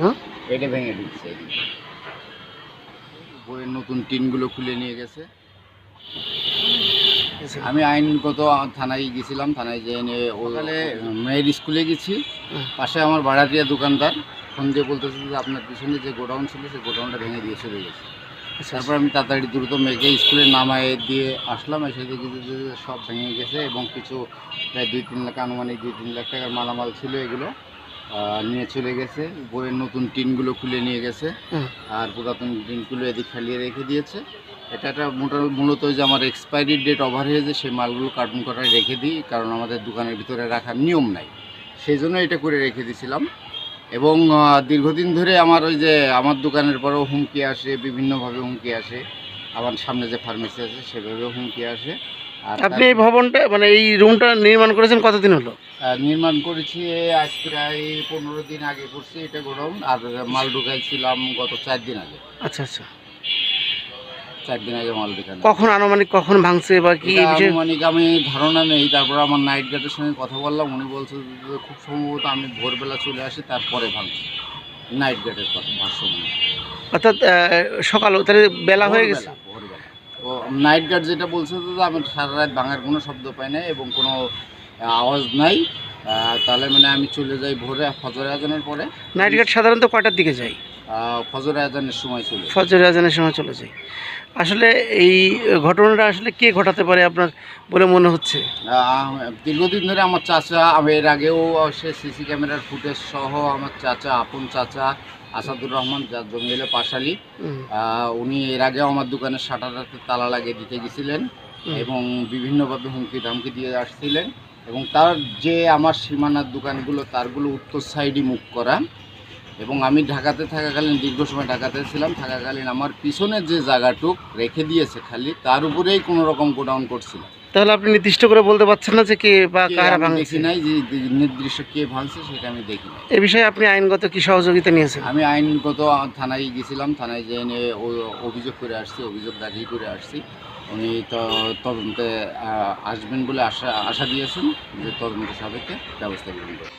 হ্যাঁ? এটা ভেঙে দিচ্ছে। নতুন টিনগুলো খুলে নিয়ে গেছে। আমি আইনগত থানায় গেছিলাম থানায় যেয়ে নিয়ে ওখানে মেয়ের স্কুলে গেছি। পাশে আমার ভাড়াটিয়া দোকানদার ফোন দিয়ে বলতেছে যে আপনার পিছনে যে গোডাউন ছিল সেই গোডাউনটা ভেঙে দিয়ে চলে গেছে। আচ্ছা। তারপর আমি তাড়াতাড়ি দ্রুত মেয়েকে স্কুলে নামায় দিয়ে আসলাম। এসে দেখি যে যে সব ভেঙে গেছে এবং কিছু প্রায় দুই তিন লাখ আনুমানিক দুই তিন লাখ টাকার মালামাল ছিল এগুলো। নিয়ে চলে গেছে। বইয়ের নতুন টিনগুলো খুলে নিয়ে গেছে। আর পুরাতন টিনগুলো এদিক ফেলিয়ে রেখে দিয়েছে। এটা একটা মোটামুটি মূলত যে আমার এক্সপায়ারি ডেট ওভার হয়ে হয়েছে সেই মালগুলো কার্টুন করায় রেখে দিই কারণ আমাদের দোকানের ভিতরে রাখার নিয়ম নাই। সেই জন্য এটা করে রেখে দিয়েছিলাম এবং দীর্ঘদিন ধরে আমার ওই যে আমার দোকানের পরেও হুমকি আসে বিভিন্নভাবে হুমকি আসে। আমার সামনে যে ফার্মেসি আছে সেভাবেও হুমকি আসে। আর আপনি এই ভবনটা মানে এই রুমটা নির্মাণ করেছেন কতদিন হলো? নির্মাণ করেছি আজ প্রায় পনেরো দিন আগে করছি এটা গোডাউন আর মাল ঢুকাইছিলাম গত চার দিন আগে। আচ্ছা আচ্ছা। চার দিন আগে মাল ঢুকানো। কখন আনুমানিক কখন ভাঙছে বা কি আনুমানিক আমি ধারণা নেই। তারপর আমার নাইট গার্ডের সঙ্গে কথা বললাম উনি বলছে যে খুব সম্ভবত আমি ভোরবেলা চলে আসি তারপরে ভাঙছি। নাইট গার্ডের কথা ভাষ্য অর্থাৎ সকাল তাহলে বেলা হয়ে গেছে। নাইট গার্ড যেটা বলছে যে আমি সারা রাত ভাঙার কোনো শব্দ পাই না এবং কোনো আওয়াজ নাই। তাহলে মানে আমি চলে যাই ভোরে ফজর আজানের পরে। নাইট গার্ড সাধারণত কয়টার দিকে আহ, ফজর আজানের সময় চলে ফজর আজানের সময় চলে যায়। আসলে এই ঘটনাটা আসলে কে ঘটাতে পারে আপনার বলে মনে হচ্ছে? দীর্ঘদিন ধরে আমার চাচা আমি এর আগেও সে সিসি ক্যামেরার ফুটেজ সহ আমার চাচা আপন চাচা আসাদুর রহমান যার জমি হলো পাশালি উনি এর আগেও আমার দোকানের শাটারাতে তালা লাগিয়ে দিতে গেছিলেন এবং বিভিন্নভাবে হুমকি ধামকি দিয়ে আসছিলেন এবং তার যে আমার সীমানার দোকানগুলো তারগুলো উত্তর সাইডে মুখ করা। এবং আমি ঢাকাতে থাকাকালীন দীর্ঘ সময় ঢাকাতে ছিলাম থাকাকালীন আমার পিছনের যে জায়গাটুক রেখে দিয়েছে খালি তার উপরেই কোনো রকম গোডাউন করছিল। তাহলে আপনি নির্দিষ্ট করে বলতে পারছেন না যে কে বা কারা ভাঙছে? নাই যে নির্দিষ্ট কে ভাঙছে সেটা আমি দেখি নাই। এ বিষয়ে আপনি আইনগত কি সহযোগিতা নিয়েছেন? আমি আইনগত থানায় গেছিলাম থানায় নিয়ে অভিযোগ করে আসছি অভিযোগ দাখিল করে আসছি। উনি তো তদন্তে আসবেন বলে আশা আশা দিয়েছেন যে তদন্ত সাপেক্ষে ব্যবস্থা গ্রহণ করবেন